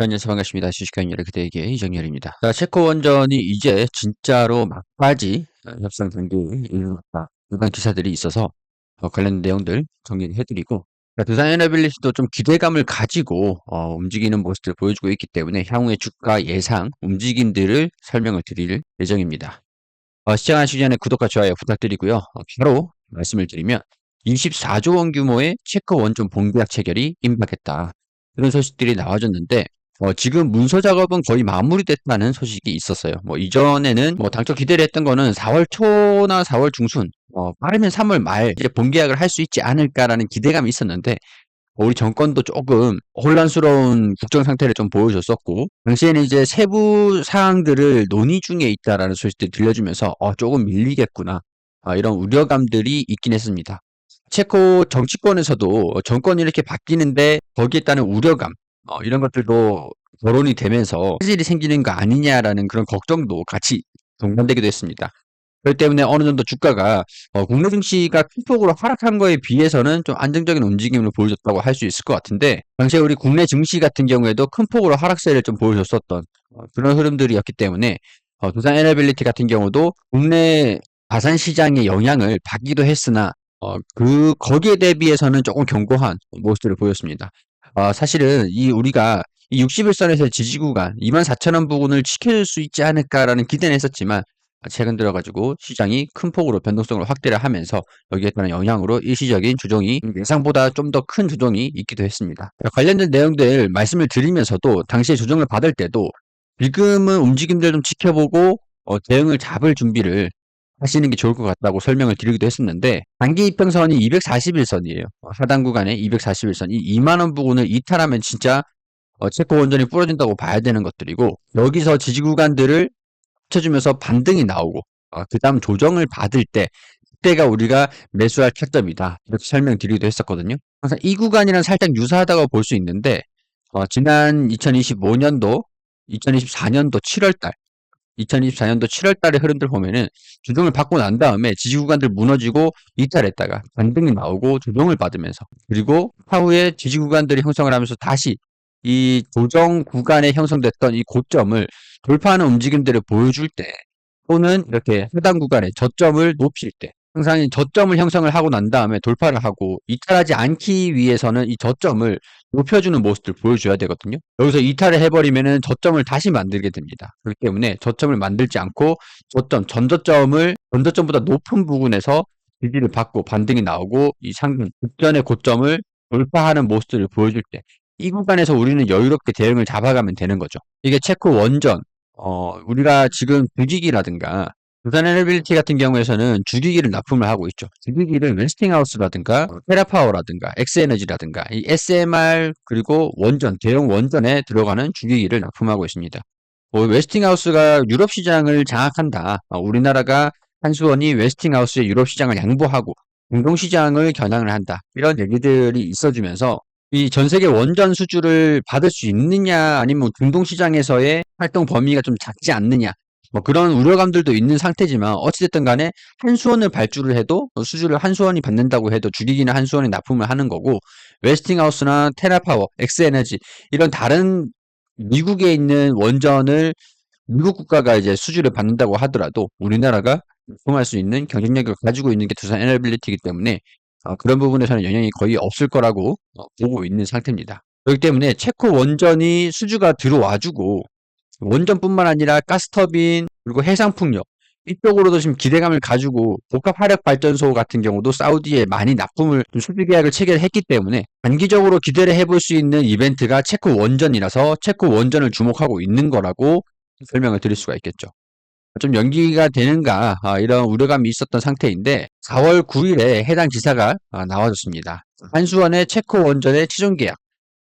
안녕하세요. 반갑습니다. 주식관열의 그대에게 이정열입니다. 자, 체코 원전이 이제 진짜로 막바지 어, 협상 단계에 이르렀다. 일반 기사들이 있어서 어, 관련 내용들 정리해드리고 자, 두산 에너빌리티도 좀 기대감을 가지고 어, 움직이는 모습을 보여주고 있기 때문에 향후의 주가 예상 움직임들을 설명을 드릴 예정입니다. 어, 시청하시기 전에 구독과 좋아요 부탁드리고요. 어, 바로 말씀을 드리면 24조 원 규모의 체코 원전 본계약 체결이 임박했다. 이런 소식들이 나와줬는데 어, 지금 문서 작업은 거의 마무리됐다는 소식이 있었어요. 뭐 이전에는 뭐 당초 기대를 했던 거는 4월 초나 4월 중순, 어, 빠르면 3월 말 이제 본계약을 할 수 있지 않을까라는 기대감이 있었는데 우리 정권도 조금 혼란스러운 국정 상태를 좀 보여줬었고 당시에는 이제 세부 사항들을 논의 중에 있다라는 소식들이 들려주면서 어, 조금 밀리겠구나 아, 이런 우려감들이 있긴 했습니다. 체코 정치권에서도 정권이 이렇게 바뀌는데 거기에 따른 우려감 어, 이런 것들도 거론이 되면서 화질이 생기는 거 아니냐라는 그런 걱정도 같이 동반되기도 했습니다. 그렇기 때문에 어느 정도 주가가 어, 국내 증시가 큰 폭으로 하락한 거에 비해서는 좀 안정적인 움직임을 보여줬다고 할 수 있을 것 같은데 당시에 우리 국내 증시 같은 경우에도 큰 폭으로 하락세를 좀 보여줬었던 어, 그런 흐름들이었기 때문에 어, 두산 에너빌리티 같은 경우도 국내 자산 시장의 영향을 받기도 했으나 어, 그 거기에 대비해서는 조금 견고한 모습을 보였습니다. 어, 사실은 이 우리가 이 60일선에서 지지구간 24,000원 부근을 지켜줄 수 있지 않을까라는 기대는 했었지만 최근 들어가지고 시장이 큰 폭으로 변동성을 확대를 하면서 여기에 따른 영향으로 일시적인 조정이 예상보다 좀 더 큰 조정이 있기도 했습니다. 관련된 내용들 말씀을 드리면서도 당시에 조정을 받을 때도 지금은 움직임들 좀 지켜보고 어, 대응을 잡을 준비를 하시는 게 좋을 것 같다고 설명을 드리기도 했었는데 단기 이평선이 241선이에요. 하단 구간에 241선 이 2만 원 부분을 이탈하면 진짜 어, 체코 원전이 부러진다고 봐야 되는 것들이고 여기서 지지 구간들을 합쳐주면서 반등이 나오고 어, 그 다음 조정을 받을 때 그때가 우리가 매수할 타점이다 이렇게 설명드리기도 했었거든요. 항상 이 구간이랑 살짝 유사하다고 볼 수 있는데 어, 지난 2025년도 2024년도 7월달 2024년도 7월 달의 흐름들 보면은 조정을 받고 난 다음에 지지 구간들 무너지고 이탈했다가 반등이 나오고 조정을 받으면서 그리고 차후에 지지 구간들이 형성을 하면서 다시 이 조정 구간에 형성됐던 이 고점을 돌파하는 움직임들을 보여줄 때 또는 이렇게 해당 구간에 저점을 높일 때 항상 이 저점을 형성을 하고 난 다음에 돌파를 하고 이탈하지 않기 위해서는 이 저점을 높여주는 모습을 보여줘야 되거든요. 여기서 이탈을 해버리면은 저점을 다시 만들게 됩니다. 그렇기 때문에 저점을 만들지 않고 저점, 전저점을 전저점보다 높은 부분에서 지지를 받고 반등이 나오고 이 상승 직전의 고점을 돌파하는 모습들을 보여줄 때 이 구간에서 우리는 여유롭게 대응을 잡아가면 되는 거죠. 이게 체코 원전, 어, 우리가 지금 주기기라든가 두산에너빌리티 같은 경우에서는 주기기를 납품을 하고 있죠. 주기기를 웨스팅하우스라든가 테라파워라든가 엑스에너지라든가 이 SMR 그리고 원전 대형 원전에 들어가는 주기기를 납품하고 있습니다. 뭐 웨스팅하우스가 유럽 시장을 장악한다. 어, 우리나라가 한수원이 웨스팅하우스의 유럽 시장을 양보하고 공동 시장을 겨냥을 한다. 이런 얘기들이 있어주면서 이 전 세계 원전 수주를 받을 수 있느냐 아니면 공동 시장에서의 활동 범위가 좀 작지 않느냐 뭐 그런 우려감들도 있는 상태지만 어찌됐든 간에 한 수원을 발주를 해도 어, 수주를 한 수원이 받는다고 해도 주기기는 한 수원이 납품을 하는 거고 웨스팅하우스나 테라파워, 엑스에너지 이런 다른 미국에 있는 원전을 미국 국가가 이제 수주를 받는다고 하더라도 우리나라가 납품할 수 있는 경쟁력을 가지고 있는 게 두산 에너빌리티이기 때문에 어, 그런 부분에서는 영향이 거의 없을 거라고 어, 보고 있는 상태입니다. 그렇기 때문에 체코 원전이 수주가 들어와주고 원전뿐만 아니라 가스터빈 그리고 해상풍력 이쪽으로도 지금 기대감을 가지고 복합 화력 발전소 같은 경우도 사우디에 많이 납품을 수주 계약을 체결했기 때문에 단기적으로 기대를 해볼 수 있는 이벤트가 체코 원전이라서 체코 원전을 주목하고 있는 거라고 설명을 드릴 수가 있겠죠. 좀 연기가 되는가 아, 이런 우려감이 있었던 상태인데 4월 9일에 해당 기사가 아, 나와줬습니다. 한수원의 체코 원전의 최종 계약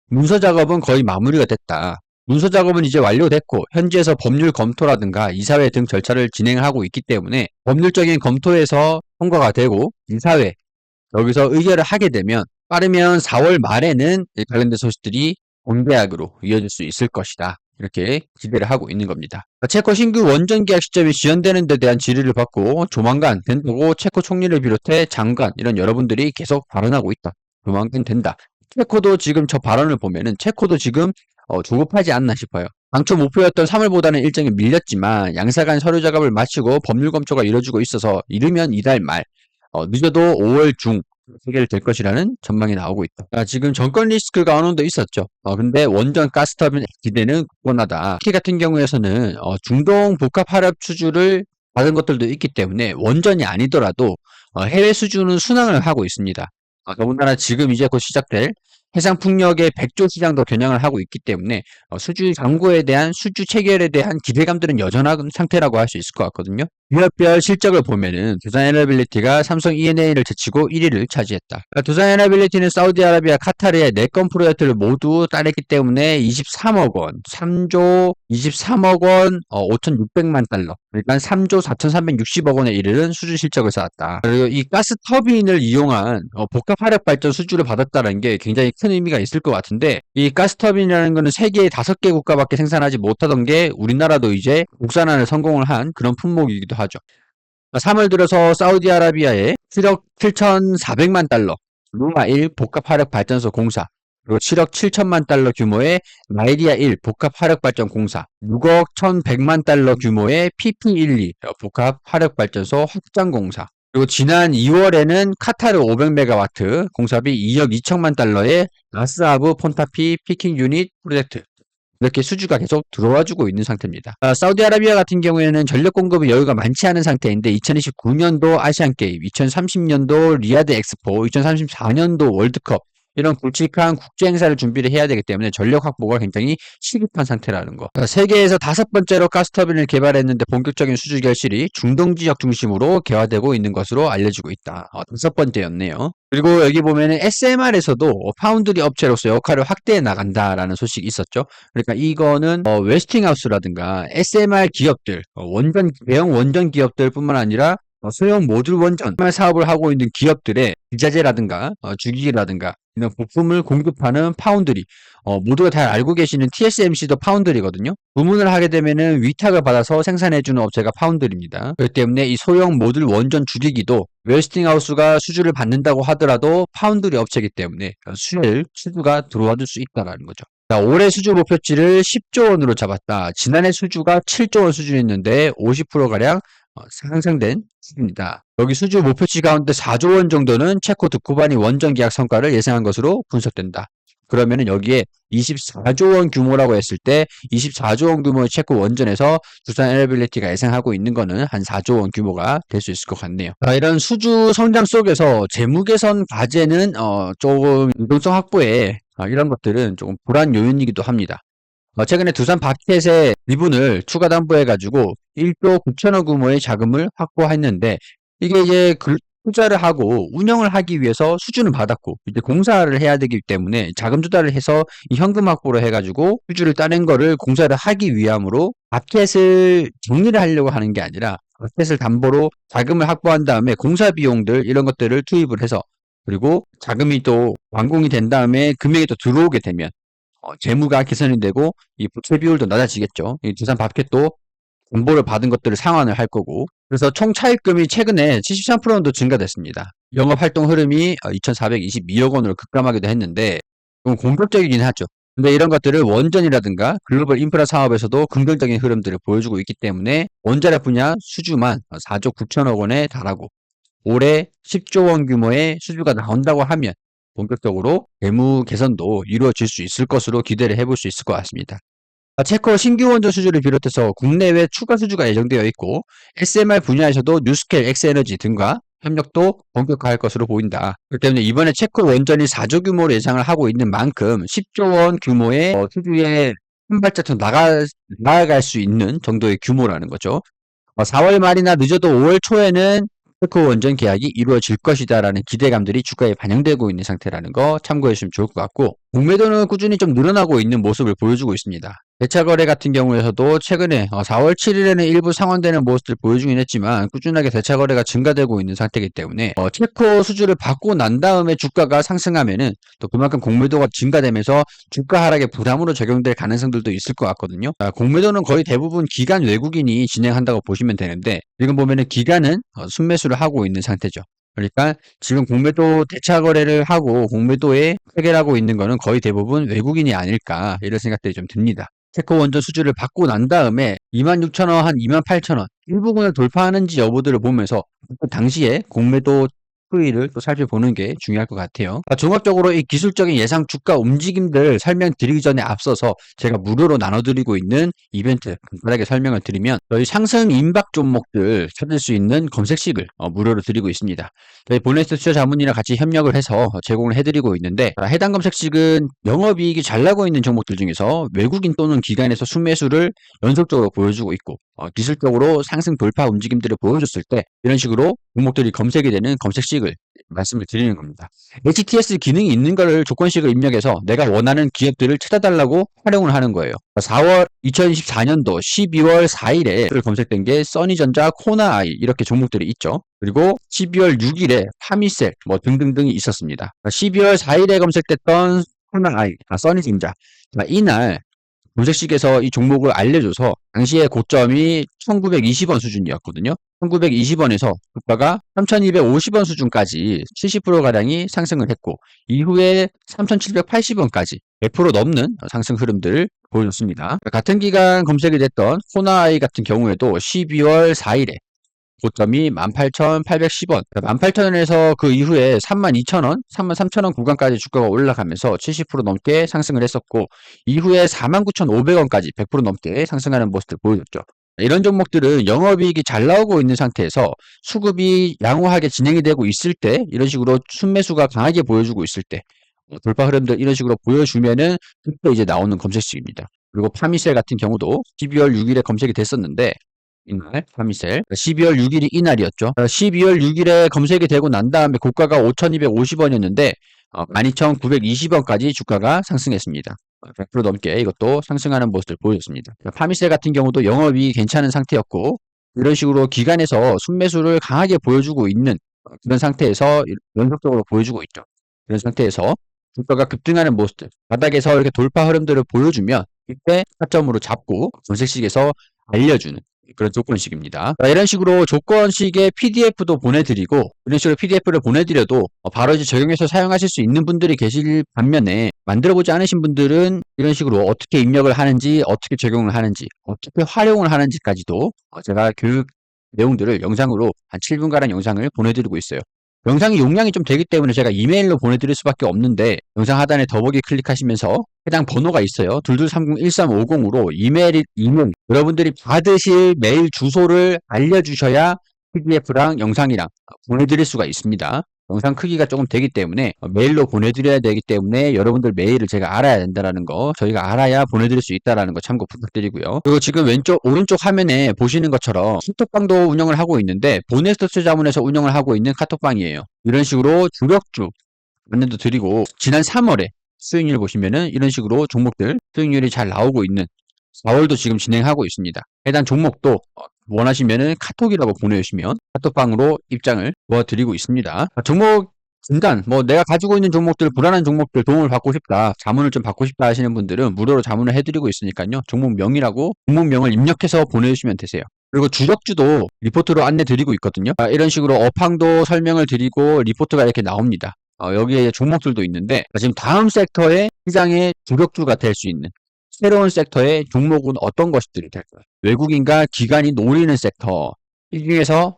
문서 작업은 거의 마무리가 됐다. 문서 작업은 이제 완료됐고 현지에서 법률 검토라든가 이사회 등 절차를 진행하고 있기 때문에 법률적인 검토에서 통과가 되고 이사회 여기서 의결을 하게 되면 빠르면 4월 말에는 관련된 소식들이 공계약으로 이어질 수 있을 것이다. 이렇게 기대를 하고 있는 겁니다. 체코 신규 원전 계약 시점이 지연되는 데 대한 질의를 받고 조만간 된다고 체코 총리를 비롯해 장관 이런 여러분들이 계속 발언하고 있다. 조만간 된다. 체코도 지금 저 발언을 보면은 체코도 지금 어, 조급하지 않나 싶어요. 당초 목표였던 3월보다는 일정이 밀렸지만 양사 간 서류 작업을 마치고 법률 검토가 이뤄지고 있어서 이르면 이달 말, 어, 늦어도 5월 중 해결 될 것이라는 전망이 나오고 있다. 아, 지금 정권 리스크가 어느 정도 있었죠. 어, 근데 원전 가스터빈 기대는 굳건하다. 키 같은 경우에서는 어, 중동 복합 화력 수주를 받은 것들도 있기 때문에 원전이 아니더라도 어, 해외 수주는 순항을 하고 있습니다. 어, 더군다나 지금 이제 곧 시작될 해상 풍력의 백조 시장도 겨냥을 하고 있기 때문에 어, 수주 광고에 대한 수주 체결에 대한 기대감들은 여전한 상태라고 할 수 있을 것 같거든요. 유럽별 실적을 보면은 두산 에너빌리티가 삼성 E&A를 제치고 1위를 차지했다. 그러니까 두산 에너빌리티는 사우디아라비아, 카타르의 4건 프로젝트를 모두 따냈기 때문에 23억 원, 3조 23억 원, 어, 5,600만 달러, 그러니까 3조 4,360억 원에 이르는 수주 실적을 쌓았다. 그리고 이 가스 터빈을 이용한 어, 복합 화력 발전 수주를 받았다는 게 굉장히 큰 의미가 있을 것 같은데 이 가스 터빈이라는 거는 세계 다섯 개 국가밖에 생산하지 못하던 게 우리나라도 이제 국산화를 성공을 한 그런 품목이기도 하죠. 3월 들어서 사우디아라비아에 7억 7,400만 달러 루마 1 복합 화력 발전소 공사 그리고 7억 7천만 달러 규모의 나이리아 1 복합 화력 발전 공사 6억 1,100만 달러 규모의 PP12 복합 화력 발전소 확장 공사 그리고 지난 2월에는 카타르 500메가와트 공사비 2억 2천만 달러의 라스아브 폰타피 피킹 유닛 프로젝트 이렇게 수주가 계속 들어와주고 있는 상태입니다. 아, 사우디아라비아 같은 경우에는 전력 공급이 여유가 많지 않은 상태인데 2029년도 아시안 게임, 2030년도 리아드 엑스포, 2034년도 월드컵 이런 굵직한 국제 행사를 준비를 해야 되기 때문에 전력 확보가 굉장히 시급한 상태라는 거. 아, 세계에서 다섯 번째로 가스터빈을 개발했는데 본격적인 수주 결실이 중동 지역 중심으로 개화되고 있는 것으로 알려지고 있다. 어, 다섯 번째였네요. 그리고 여기 보면은 SMR에서도 파운드리 업체로서 역할을 확대해 나간다라는 소식이 있었죠. 그러니까 이거는 어, 웨스팅하우스라든가 SMR 기업들, 어, 원전 대형 원전 기업들뿐만 아니라 어, 소형 모듈 원전 사업을 하고 있는 기업들의 기자재라든가 어, 주기기라든가 이런 부품을 공급하는 파운드리 어, 모두가 잘 알고 계시는 TSMC도 파운드리거든요. 주문을 하게 되면은 위탁을 받아서 생산해주는 업체가 파운드리입니다. 그렇기 때문에 이 소형 모듈 원전 주기기도 웨스팅하우스가 수주를 받는다고 하더라도 파운드리 업체이기 때문에 수율 수주가 들어와줄 수 있다라는 거죠. 자, 올해 수주 목표치를 10조 원으로 잡았다. 지난해 수주가 7조 원 수준이었는데 50%가량 어, 상승된 수준이다. 여기 수주 목표치 가운데 4조 원 정도는 체코 드쿠바니 원전 계약 성과를 예상한 것으로 분석된다. 그러면은 여기에 24조 원 규모라고 했을 때 24조 원 규모의 체코 원전에서 두산 에너빌리티가 예상하고 있는 거는 한 4조 원 규모가 될 수 있을 것 같네요. 자, 이런 수주 성장 속에서 재무 개선 과제는 어, 조금 유동성 확보에 어, 이런 것들은 조금 불안 요인이기도 합니다. 어, 최근에 두산 바켓의 미분을 추가 담보해가지고 1조 9천억 규모의 자금을 확보했는데 이게 이제 그 투자를 하고 운영을 하기 위해서 수주는 받았고 이제 공사를 해야 되기 때문에 자금 조달을 해서 이 현금 확보를 해가지고 수주를 따낸 거를 공사를 하기 위함으로 마켓을 정리를 하려고 하는 게 아니라 마켓을 담보로 자금을 확보한 다음에 공사 비용들 이런 것들을 투입을 해서 그리고 자금이 또 완공이 된 다음에 금액이 또 들어오게 되면 어, 재무가 개선이 되고 이 부채 비율도 낮아지겠죠. 이 두산 바켓도 정보를 받은 것들을 상환을 할 거고 그래서 총 차입금이 최근에 73% 정도 증가됐습니다. 영업 활동 흐름이 2,422억 원으로 급감하기도 했는데 좀 공격적이긴 하죠. 근데 이런 것들을 원전이라든가 글로벌 인프라 사업에서도 긍정적인 흐름들을 보여주고 있기 때문에 원자력 분야 수주만 4조 9천억 원에 달하고 올해 10조 원 규모의 수주가 나온다고 하면 본격적으로 재무 개선도 이루어질 수 있을 것으로 기대를 해볼 수 있을 것 같습니다. 아, 체코 신규 원전 수주를 비롯해서 국내외 추가 수주가 예정되어 있고 SMR 분야에서도 뉴스켈 엑스에너지 등과 협력도 본격화할 것으로 보인다. 그렇기 때문에 이번에 체코 원전이 4조 규모로 예상을 하고 있는 만큼 10조 원 규모의 어, 수주에 한 발짝 나가, 나아갈 수 있는 정도의 규모라는 거죠. 4월 말이나 늦어도 5월 초에는 체코 원전 계약이 이루어질 것이다라는 기대감들이 주가에 반영되고 있는 상태라는 거 참고해 주시면 좋을 것 같고 공매도는 꾸준히 좀 늘어나고 있는 모습을 보여주고 있습니다. 대차 거래 같은 경우에서도 최근에 4월 7일에는 일부 상환되는 모습을 보여주긴 했지만 꾸준하게 대차 거래가 증가되고 있는 상태이기 때문에 어, 체코 수주를 받고 난 다음에 주가가 상승하면은 또 그만큼 공매도가 증가되면서 주가 하락의 부담으로 적용될 가능성들도 있을 것 같거든요. 아, 공매도는 거의 대부분 기간 외국인이 진행한다고 보시면 되는데 지금 보면은 기간은 어, 순매수를 하고 있는 상태죠. 그러니까 지금 공매도 대차 거래를 하고 공매도에 해결하고 있는 거는 거의 대부분 외국인이 아닐까 이런 생각들이 좀 듭니다. 체코 원전 수주를 받고 난 다음에 26,000원 한 28,000원 일부분을 돌파하는지 여부들을 보면서 그 당시에 공매도 추이를 또 살펴보는 게 중요할 것 같아요. 아, 종합적으로 이 기술적인 예상 주가 움직임들 설명드리기 전에 앞서서 제가 무료로 나눠드리고 있는 이벤트 간단하게 설명을 드리면 저희 상승 임박 종목들 찾을 수 있는 검색식을 어, 무료로 드리고 있습니다. 저희 보네스 투자 자문이랑 같이 협력을 해서 제공을 해드리고 있는데 아, 해당 검색식은 영업이익이 잘 나고 있는 종목들 중에서 외국인 또는 기관에서 순매수를 연속적으로 보여주고 있고 어, 기술적으로 상승 돌파 움직임들을 보여줬을 때 이런 식으로 종목들이 검색이 되는 검색식 을 말씀을 드리는 겁니다. HTS 기능이 있는 것을 조건식을 입력해서 내가 원하는 기업들을 찾아달라고 활용을 하는 거예요. 4월 2024년도 12월 4일에 검색된 게 써니전자, 코나아이 이렇게 종목들이 있죠. 그리고 12월 6일에 파미셀 뭐 등등등이 있었습니다. 12월 4일에 검색됐던 코나아이, 아, 써니전자 이날 검색식에서 이 종목을 알려줘서 당시의 고점이 1920원 수준이었거든요. 1920원에서 주가가 3250원 수준까지 70%가량이 상승을 했고 이후에 3780원까지 100% 넘는 상승 흐름들을 보여줬습니다. 같은 기간 검색이 됐던 소나아이 같은 경우에도 12월 4일에 고점이 18,810원. 18,000원에서 그 이후에 32,000원, 33,000원 구간까지 주가가 올라가면서 70% 넘게 상승을 했었고, 이후에 49,500원까지 100% 넘게 상승하는 모습을 보여줬죠. 이런 종목들은 영업이익이 잘 나오고 있는 상태에서 수급이 양호하게 진행이 되고 있을 때, 이런 식으로 순매수가 강하게 보여주고 있을 때, 어, 돌파 흐름들 이런 식으로 보여주면은 그때 이제 나오는 검색식입니다. 그리고 파미셀 같은 경우도 12월 6일에 검색이 됐었는데 이날 파미셀 12월 6일이 이날이었죠. 12월 6일에 검색이 되고 난 다음에 고가가 5,250원이었는데 12,920원까지 주가가 상승했습니다. 100% 넘게 이것도 상승하는 모습을 보였습니다. 파미셀 같은 경우도 영업이 괜찮은 상태였고 이런 식으로 기간에서 순매수를 강하게 보여주고 있는 그런 상태에서 연속적으로 보여주고 있죠. 그런 상태에서 주가가 급등하는 모습들 바닥에서 이렇게 돌파 흐름들을 보여주면 이때 타점으로 잡고 검색식에서 알려주는 그런 조건식입니다. 이런 식으로 조건식의 PDF도 보내드리고 이런 식으로 PDF를 보내드려도 바로 이제 적용해서 사용하실 수 있는 분들이 계실 반면에 만들어보지 않으신 분들은 이런 식으로 어떻게 입력을 하는지 어떻게 적용을 하는지 어떻게 활용을 하는지까지도 제가 교육 내용들을 영상으로 한 7분가량 영상을 보내드리고 있어요. 영상이 용량이 좀 되기 때문에 제가 이메일로 보내드릴 수밖에 없는데 영상 하단에 더보기 클릭하시면서 해당 번호가 있어요. 2230-1350으로 이메일, 이메일 여러분들이 받으실 메일 주소를 알려주셔야 PDF랑 영상이랑 보내드릴 수가 있습니다. 영상 크기가 조금 되기 때문에 메일로 보내드려야 되기 때문에 여러분들 메일을 제가 알아야 된다라는 거 저희가 알아야 보내드릴 수 있다라는 거 참고 부탁드리고요. 그리고 지금 왼쪽 오른쪽 화면에 보시는 것처럼 카톡방도 운영을 하고 있는데 보네스트 자문에서 운영을 하고 있는 카톡방이에요. 이런 식으로 주력주 안내도 드리고 지난 3월에 수익률 보시면은 이런 식으로 종목들 수익률이 잘 나오고 있는 4월도 지금 진행하고 있습니다. 해당 종목도 원하시면은 카톡이라고 보내주시면 카톡방으로 입장을 도와드리고 있습니다. 종목 진단, 뭐 내가 가지고 있는 종목들, 불안한 종목들 도움을 받고 싶다, 자문을 좀 받고 싶다 하시는 분들은 무료로 자문을 해드리고 있으니까요. 종목명이라고 종목명을 입력해서 보내주시면 되세요. 그리고 주력주도 리포트로 안내 드리고 있거든요. 아, 이런 식으로 업황도 설명을 드리고 리포트가 이렇게 나옵니다. 어, 여기에 종목들도 있는데 지금 다음 섹터의 시장의 주력주가 될 수 있는 새로운 섹터의 종목은 어떤 것들이 될까요? 외국인과 기관이 노리는 sek터 이 중에서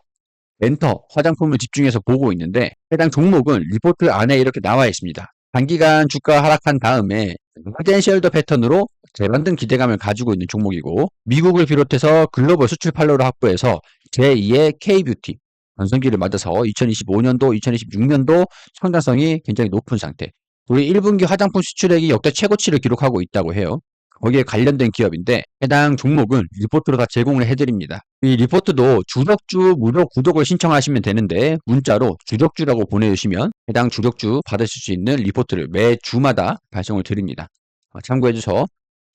렌터, 화장품을 집중해서 보고 있는데 해당 종목은 리포트 안에 이렇게 나와 있습니다. 단기간 주가 하락한 다음에 포텐셜더 패턴으로 재반등 기대감을 가지고 있는 종목이고 미국을 비롯해서 글로벌 수출 판로를 확보해서 제2의 K뷰티 전성기를 맞아서 2025년도, 2026년도 성장성이 굉장히 높은 상태. 우리 1분기 화장품 수출액이 역대 최고치를 기록하고 있다고 해요. 거기에 관련된 기업인데 해당 종목은 리포트로 다 제공을 해드립니다. 이 리포트도 주력주 무료 구독을 신청하시면 되는데 문자로 주력주라고 보내주시면 해당 주력주 받으실 수 있는 리포트를 매 주마다 발송을 드립니다. 어, 참고해주셔서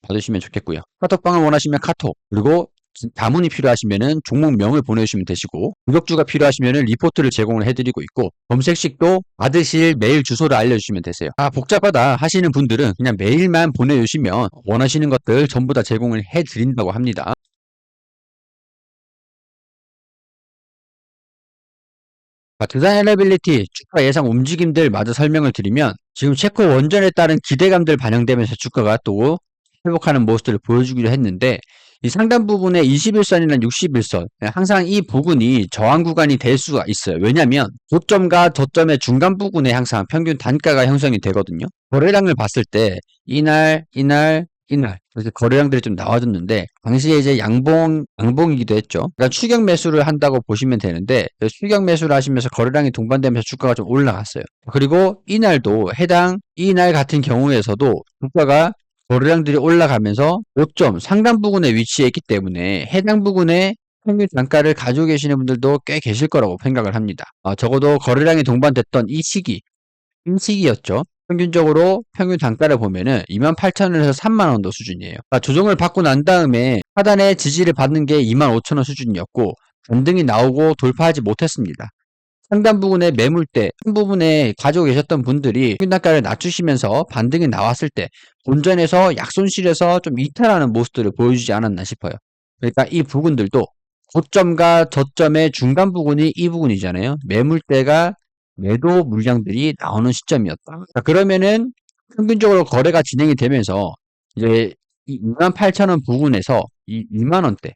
받으시면 좋겠고요. 카톡방을 원하시면 카톡 그리고 자문이 필요하시면은 종목명을 보내주시면 되시고 구독주가 필요하시면은 리포트를 제공을 해드리고 있고 검색식도 받으실 메일 주소를 알려주시면 되세요. 아 복잡하다 하시는 분들은 그냥 메일만 보내주시면 원하시는 것들 전부 다 제공을 해드린다고 합니다. 디자이너빌리티 주가 예상 움직임들 마저 설명을 드리면 지금 체코 원전에 따른 기대감들 반영되면서 주가가 또 회복하는 모습들을 보여주기로 했는데 이 상단 부분에 21선이나 61선 항상 이 부분이 저항 구간이 될 수가 있어요. 왜냐하면 고점과 저점의 중간 부분에 항상 평균 단가가 형성이 되거든요. 거래량을 봤을 때 이날 이날 이날 이렇게 거래량들이 좀 나와줬는데 당시에 이제 양봉 양봉이기도 했죠. 그러니까 추격 매수를 한다고 보시면 되는데 추격 매수를 하시면서 거래량이 동반되면서 주가가 좀 올라갔어요. 그리고 이날도 해당 이날 같은 경우에서도 주가가 거래량들이 올라가면서 5점 상단 부근에 위치해 있기 때문에 해당 부근에 평균 단가를 가지고 계시는 분들도 꽤 계실 거라고 생각을 합니다. 아, 적어도 거래량이 동반됐던 이 시기, 이 시기였죠. 평균적으로 평균 단가를 보면은 28,000원에서 3만원 도 수준이에요. 그러니까 조정을 받고 난 다음에 하단에 지지를 받는 게 25,000원 수준이었고 변등이 나오고 돌파하지 못했습니다. 상단 부분에 매물대, 큰 부분에 가지고 계셨던 분들이 평균 단가를 낮추시면서 반등이 나왔을 때 본전에서 약손실에서 좀 이탈하는 모습들을 보여주지 않았나 싶어요. 그러니까 이 부분들도 고점과 저점의 중간 부분이 이 부분이잖아요. 매물대가 매도 물량들이 나오는 시점이었다. 자, 그러면은 평균적으로 거래가 진행이 되면서 이제 이 28,000원 부분에서 이 2만 원대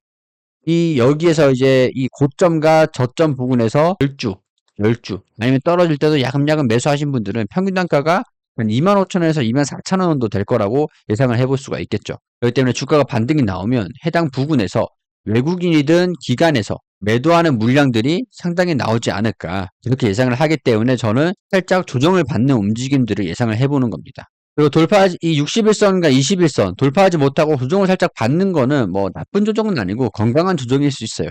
이 여기에서 이제 이 고점과 저점 부분에서 10주 10주 아니면 떨어질 때도 야금야금 매수하신 분들은 평균 단가가 한 25,000원에서 24,000원 정도 될 거라고 예상을 해볼 수가 있겠죠. 그렇기 때문에 주가가 반등이 나오면 해당 부분에서 외국인이든 기관에서 매도하는 물량들이 상당히 나오지 않을까 이렇게 예상을 하기 때문에 저는 살짝 조정을 받는 움직임들을 예상을 해보는 겁니다. 그리고 돌파하지 이 61선과 21선 돌파하지 못하고 조정을 살짝 받는 거는 뭐 나쁜 조정은 아니고 건강한 조정일 수 있어요.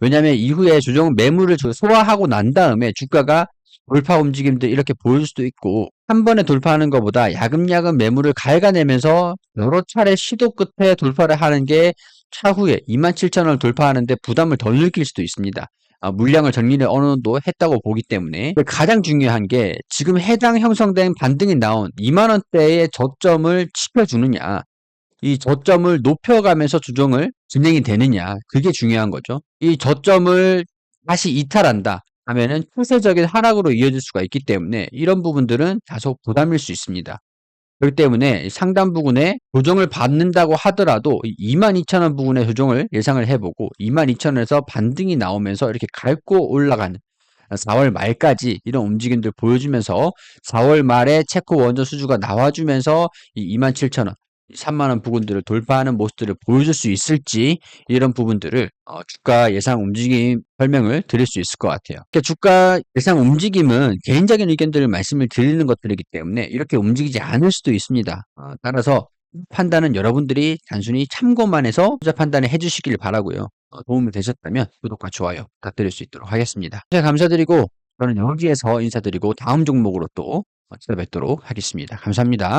왜냐하면 이후에 조정 매물을 소화하고 난 다음에 주가가 돌파 움직임들 이렇게 보일 수도 있고 한 번에 돌파하는 것보다 야금야금 매물을 갉아내면서 여러 차례 시도 끝에 돌파를 하는 게 차후에 27,000원을 돌파하는데 부담을 덜 느낄 수도 있습니다. 아, 물량을 정리를 어느 정도 했다고 보기 때문에 가장 중요한 게 지금 해당 형성된 반등이 나온 2만원대의 저점을 지켜주느냐 이 저점을 높여가면서 조정을 진행이 되느냐 그게 중요한 거죠. 이 저점을 다시 이탈한다 하면은 추세적인 하락으로 이어질 수가 있기 때문에 이런 부분들은 다소 부담일 수 있습니다. 그렇기 때문에 상단 부분에 조정을 받는다고 하더라도 22,000원 부분의 조정을 예상을 해보고 22,000원에서 반등이 나오면서 이렇게 갈고 올라가는 4월 말까지 이런 움직임들 보여주면서 4월 말에 체코 원전 수주가 나와주면서 이 27,000원 3만원 부분들을 돌파하는 모습들을 보여줄 수 있을지 이런 부분들을 어, 주가 예상 움직임 설명을 드릴 수 있을 것 같아요. 주가 예상 움직임은 개인적인 의견들을 말씀을 드리는 것들이기 때문에 이렇게 움직이지 않을 수도 있습니다. 어, 따라서 판단은 여러분들이 단순히 참고만 해서 투자 판단을 해주시길 바라고요. 어, 도움이 되셨다면 구독과 좋아요 부탁드릴 수 있도록 하겠습니다. 자, 감사드리고 저는 여기에서 인사드리고 다음 종목으로 또 찾아뵙도록 하겠습니다. 감사합니다.